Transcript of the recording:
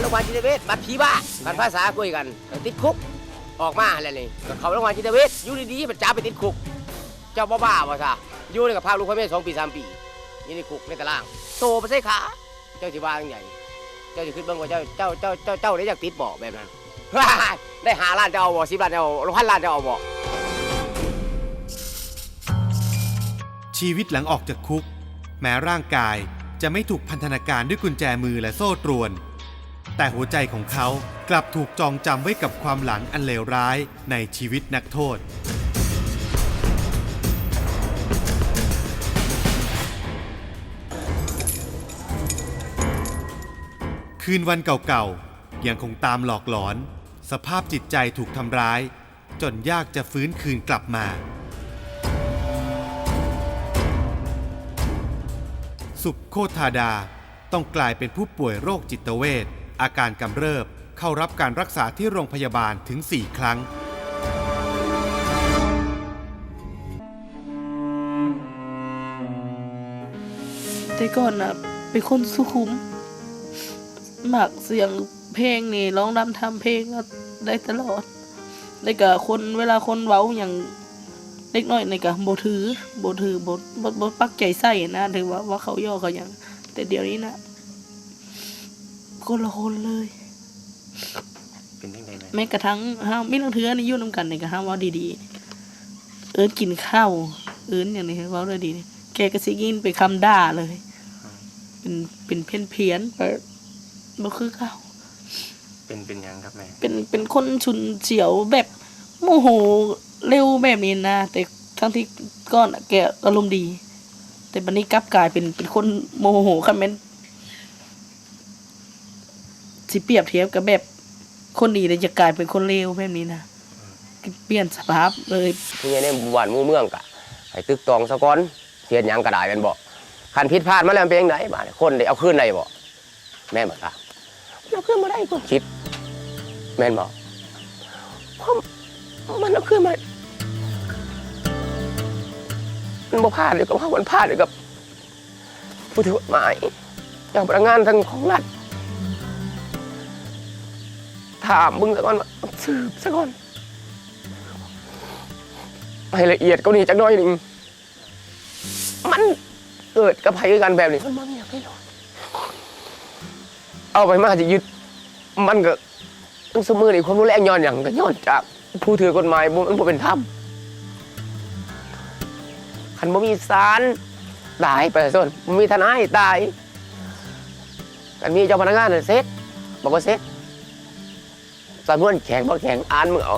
โรงพยาบาลจิตเวชบัตรผีบ้ากันภาษาคุยกันติดคุกออกมาอะไรนี่ก็เขาโรงพยาบาลจิตเวชอยู่ดีๆมันจ้าไปติดคุก เจ้าบ้าๆวะซะอยู่ในกับพาลูกพ่อแม่สองปีสามปีนี่ในคุกในตาราง โตไปใส่ขาเจ้าสิว่าอย่างไงเจ้าจะขึ้นเบิ่งว่าเจ้าเจ้าเจ้าเจ้าเจ้าได้อยากติดบ่แบบนั้นได้หาล้านจะเอาบ่สิบล้านจะเอาพันล้านจะเอาบ่ชีวิตหลังออกจากคุก แม้ร่างกายจะไม่ถูกพันธนาการด้วยกุญแจมือและโซ่ตรวน แต่หัวใจของเขากลับถูกจองจำไว้กับความหลังอันเลวร้ายในชีวิตนักโทษ คืนวันเก่าๆ ยังคงตามหลอกหลอน สภาพจิตใจถูกทำร้าย จนยากจะฟื้นคืนกลับมา สุขโคธาดาต้องกลายเป็นผู้ป่วยโรคจิตเวท อาการกำเริบเข้ารับการรักษาที่โรงพยาบาลถึง 4 ครั้ง แต่ก่อนนะเป็นคนสุขุมหมักเสียงเพลงนี่ร้องรำทำเพลงก็ได้ตลอดแล้ก็คนเวลาคนเว้าอย่างเล็กน้อยในี่ก็บ่ถือโบถือบ่บ่บ่ปักใจใส่นะถือว่าว่าเขาย่อเขาอย่าง แต่เดี๋ยวนี้นะ คนละคนเลย เป็นยังไงไหมแม้กระทั่งห้ามไม่ต้องเทือนี่อยู่นำกันนี่ก็ห้ามเว่าดีๆ เอิ้นกินข้าวเอิ้นอย่างนี้เว่าเลยดีนี่แกก็สิยินไปคำด่าเลย เป็นเป็นเพี้ยนเพี้ยนๆไปบ่คือเขา เป็นเป็นยังครับแม่เป็นเป็นคนชุนเฉียวแบบโมโหเร็วแบบนี้นะแต่ทั้งที่ก่อนน่ะแกอารมณ์ดี แต่บัดนี้กลับกลายเป็นเป็นคนโมโหคันแม่น สิเปรียบเทียบกับแบบคนดีเลยจะกลายเป็นคนเลวแบบนี้นะเปลี่ยนสภาพเลยที่นี่หวานหมู่เมืองกะให้ตึกตองซะก่อนเสียนหยังก็ได้แม่นบ่คันผิดพลาดมาแล้วมันเป็นจังไดบาดนี้คนได้เอาคืนได้บ่แม่นบ่คะเอาคืนมาได้ก็คิด แม่นบ่เพราะมันเอาคืนมามันบ่พลาดเลยกับว่ามันพลาดเลยกับผู้ถือกฎหมายอย่างพนักงานทางของรัฐ ถามมึงซะก่อนว่าสืบซะก่อนให้ละเอียดก็นี่จักหน้อยหนึ่ง มันเกิดกับภัยกันแบบนี้มันมาไม่อยากให้รอกเอาไปมาจะยึด มันก็ต้องเสมอในความรุนแรงย้อนอย่างก็ย้อนจาก ผู้ถือกฎหมายบ่มันบ่เป็นธรรมคันบ่มีศาลตายไปส่วนบ่มีทนายตายกันมีเจ้าพนักงานน่ะเซ็ตบอกว่าเซ็ต สำนวนแข็งเพราะแข็งอ่านมึงเอา